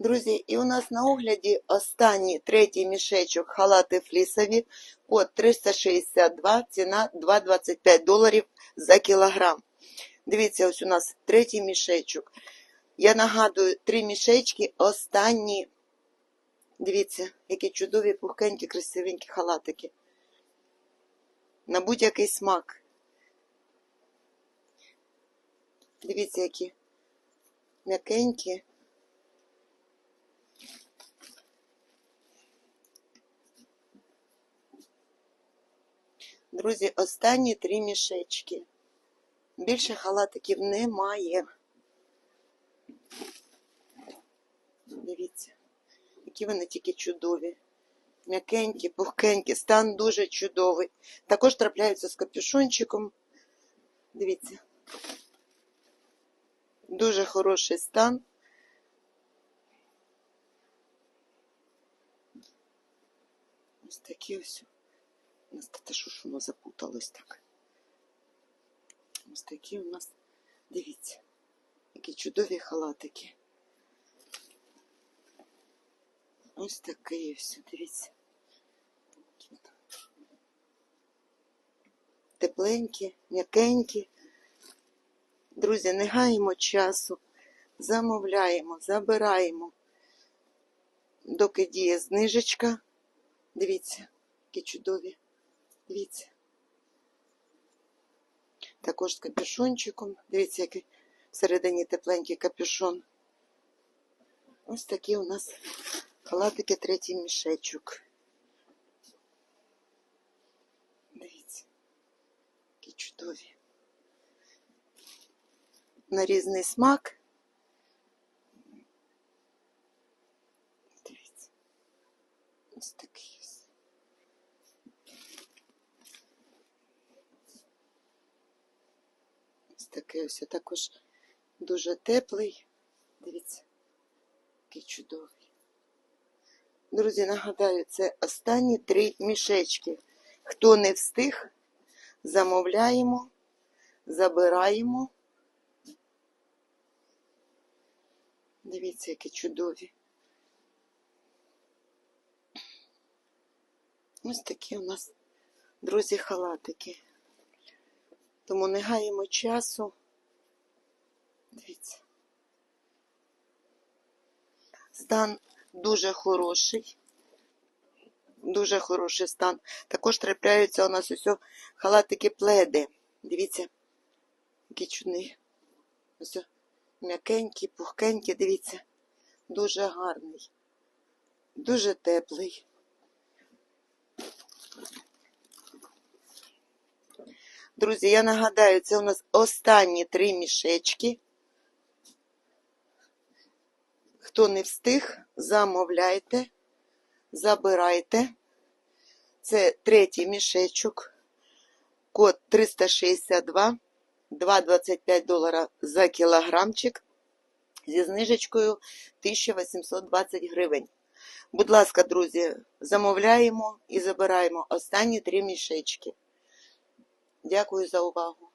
Друзі, і у нас на огляді останній третій мішечок халати флісові, код 362, ціна 2,25 доларів за кілограм. Дивіться, ось у нас третій мішечок. Я нагадую, три мішечки останні. Дивіться, які чудові, пухкенькі, красивенькі халатики. На будь-який смак. Дивіться, які м'якенькі. Друзі, останні три мішечки. Більше халатиків немає. Дивіться, які вони тільки чудові. М'якенькі, пухкенькі, стан дуже чудовий. Також трапляються з капюшончиком. Дивіться. Дуже хороший стан. Ось такі ось. У нас та що воно запуталось так. Ось такі у нас, дивіться, які чудові халатики. Ось такий ось, дивіться. Тепленькі, м'якенькі. Друзі, не гаємо часу, замовляємо, забираємо, доки діє знижечка. Дивіться, які чудові. Дивіться. Також з капюшончиком. Дивіться, який всередині тепленький капюшон. Ось такі у нас халатики третій мішечок. Дивіться, які чудові. На різний смак. Дивіться. Ось такий ось. Ось такий ось також дуже теплий. Дивіться, який чудовий. Друзі, нагадаю, це останні три мішечки. Хто не встиг, замовляємо, забираємо. Дивіться, які чудові. Ось такі у нас, друзі, халатики. Тому не гаємо часу. Дивіться. Стан дуже хороший. Дуже хороший стан. Також трапляються у нас ось халатики пледи. Дивіться, які чудні. Ось м'якенькі, пухкенькі, дивіться. Дуже гарний. Дуже теплий. Друзі, я нагадаю, це у нас останні три мішечки. Хто не встиг, замовляйте, забирайте. Це третій мішечок. Код 362, 2,25 долара за кілограмчик зі знижечкою 1820 гривень. Будь ласка, друзі, замовляємо і забираємо останні три мішечки. Дякую за увагу.